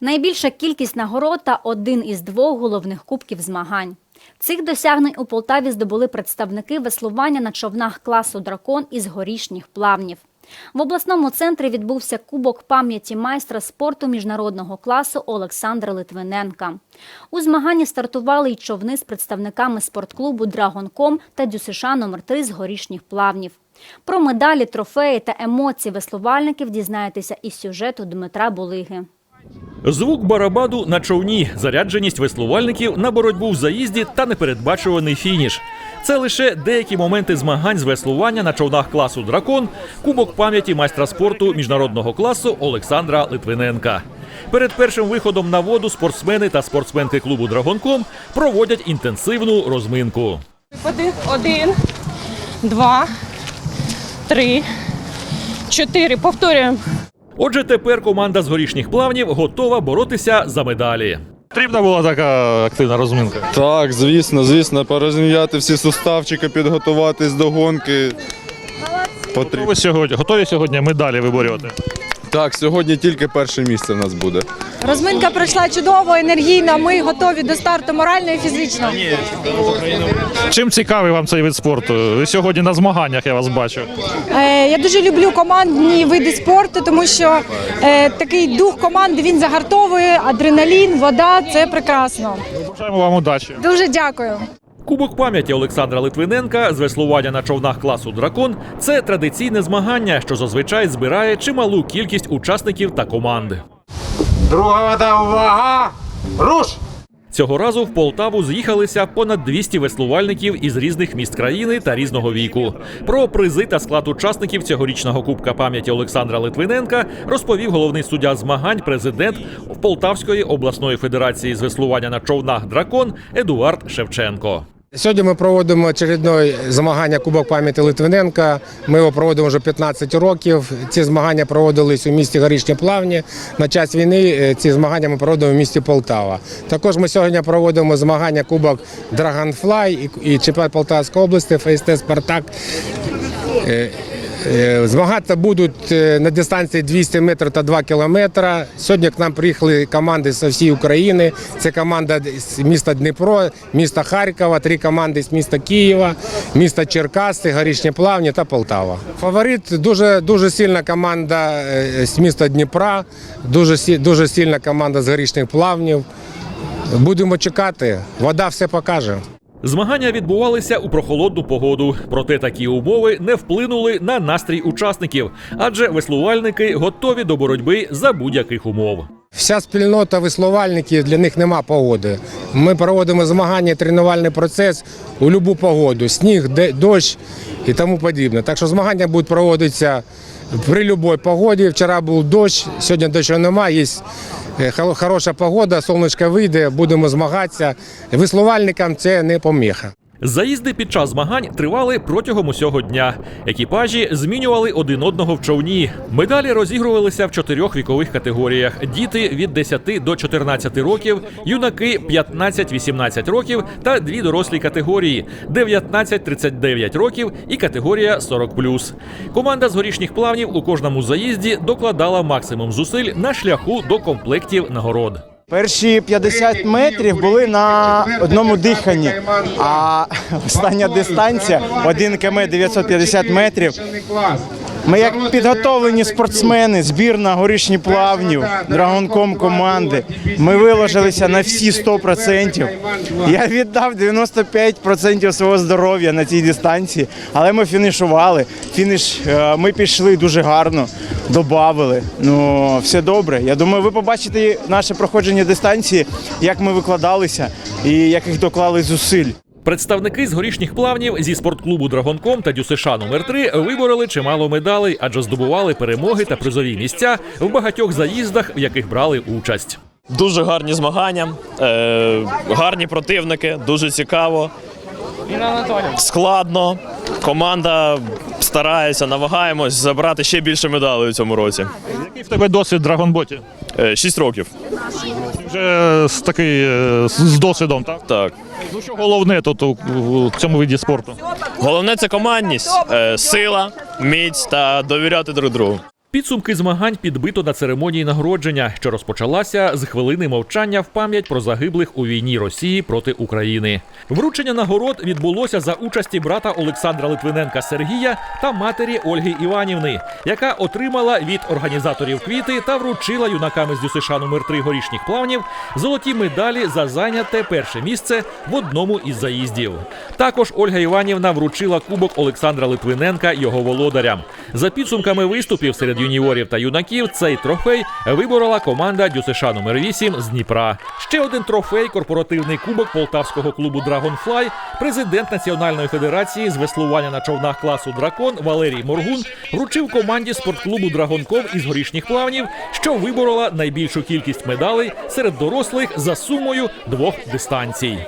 Найбільша кількість нагород та один із двох головних кубків змагань. Цих досягнень у Полтаві здобули представники веслування на човнах класу Дракон із горішніх плавнів. В обласному центрі відбувся кубок пам'яті майстра спорту міжнародного класу Олександра Литвиненка. У змаганні стартували й човни з представниками спортклубу Драгонком та ДЮСШ номер 3 з горішніх плавнів. Про медалі, трофеї та емоції веслувальників дізнаєтеся із сюжету Дмитра Булиги. Звук барабаду на човні, зарядженість веслувальників на боротьбу в заїзді та непередбачуваний фініш. Це лише деякі моменти змагань з веслування на човнах класу Дракон, кубок пам'яті майстра спорту міжнародного класу Олександра Литвиненка. Перед першим виходом на воду спортсмени та спортсменки клубу Драгонком проводять інтенсивну розминку. Один, два, три, чотири. Повторюємо. Отже, тепер команда з горішніх плавнів готова боротися за медалі. Потрібна була така активна розминка. Так, звісно, звісно, порозміяти всі суставчики, підготуватись до гонки. Потрібно. Готові сьогодні готові сьогодні медалі виборювати? Так, сьогодні тільки перше місце в нас буде. Розминка пройшла чудово, енергійно. Ми готові до старту морально і фізично. Чим цікавий вам цей вид спорту? Ви сьогодні на змаганнях я вас бачу. Е, я дуже люблю командні види спорту, тому що е, такий дух команди він загартовує, адреналін, вода це прекрасно. Бажаємо вам удачі. Дуже дякую. Кубок пам'яті Олександра Литвиненка з веслування на човнах класу Дракон це традиційне змагання, що зазвичай збирає чималу кількість учасників та команд. Друга вода, увага! Руш! Цього разу в Полтаву з'їхалися понад 200 веслувальників із різних міст країни та різного віку. Про призи та склад учасників цьогорічного кубка пам'яті Олександра Литвиненка розповів головний суддя змагань, президент Полтавської обласної федерації з веслування на човнах Дракон Едуард Шевченко. Сьогодні ми проводимо очередне змагання Кубок пам'яті Литвиненка. Ми його проводимо вже 15 років. Ці змагання проводились у місті Горішні Плавні. На час війни е, ці змагання ми проводимо в місті Полтава. Також ми сьогодні проводимо змагання Кубок Драгонфлай і- чемпіонат Полтавської області ФСТ Спартак. Е, Змагатися будуть е, на дистанції 200 метрів та 2 кілометри. Сьогодні к нам приїхали команди з всієї України. Це команда з міста Дніпро, міста Харкова, три команди з міста Києва, міста Черкаси, Горішні Плавні та Полтава. Фаворит дуже дуже сильна команда е, з міста Дніпра, дуже дуже сильна команда з горішніх плавнів. Будемо чекати, вода все покаже. Змагання відбувалися у прохолодну погоду, проте такі умови не вплинули на настрій учасників, адже веслувальники готові до боротьби за будь-яких умов. Вся спільнота веслувальників для них нема погоди. Ми проводимо змагання, тренувальний процес у будь-яку погоду: сніг, дощ і тому подібне. Так що змагання будуть проводитися при будь-якій погоді. Вчора був дощ, сьогодні дощу немає. Є е, хороша погода, сонечко вийде, будемо змагатися. Веслувальникам це не поміха. Заїзди під час змагань тривали протягом усього дня. Екіпажі змінювали один одного в човні. Медалі розігрувалися в чотирьох вікових категоріях: діти від 10 до 14 років, юнаки 15-18 років та дві дорослі категорії 19-39 років і категорія 40+. Команда з горішніх плавнів у кожному заїзді докладала максимум зусиль на шляху до комплектів нагород. Перші 50 метрів були на одному диханні, а остання дистанція 1 км 950 метрів. Ми як підготовлені спортсмени, збірна горішні плавнів, драгонком команди. Ми виложилися на всі 100%. Я віддав 95% свого здоров'я на цій дистанції, але ми фінішували. Фініш е, ми пішли дуже гарно, добавили. Ну все добре. Я думаю, ви побачите наше проходження дистанції, як ми викладалися і яких доклали зусиль. Представники з горішніх плавнів зі спортклубу Драгонком та ДЮСШ номер 3 вибороли чимало медалей, адже здобували перемоги та призові місця в багатьох заїздах, в яких брали участь. Дуже гарні змагання, е, гарні противники, дуже цікаво. Складно. Команда старається, намагаємось забрати ще більше медалей у цьому році. Який в тебе досвід в драгонботі? Е, Шість років. Вже з такий е, з- досвідом, так? Так. Ну що головне тут у, у цьому виді спорту? Головне це командність, е, сила, міць та довіряти друг другу. Підсумки змагань підбито на церемонії нагородження, що розпочалася з хвилини мовчання в пам'ять про загиблих у війні Росії проти України. Вручення нагород відбулося за участі брата Олександра Литвиненка Сергія та матері Ольги Іванівни, яка отримала від організаторів квіти та вручила юнакам із ДЮСШ номер 3 горішніх плавнів золоті медалі за зайняте перше місце в одному із заїздів. Також Ольга Іванівна вручила кубок Олександра Литвиненка його володарям. За підсумками виступів серед юніорів та юнаків цей трофей виборола команда ДЮСШ номер 8 з Дніпра. Ще один трофей корпоративний кубок полтавського клубу Dragonfly президент Національної федерації з веслування на човнах класу Дракон Валерій Моргун вручив команді спортклубу Драгонков із горішніх плавнів, що виборола найбільшу кількість медалей серед дорослих за сумою двох дистанцій.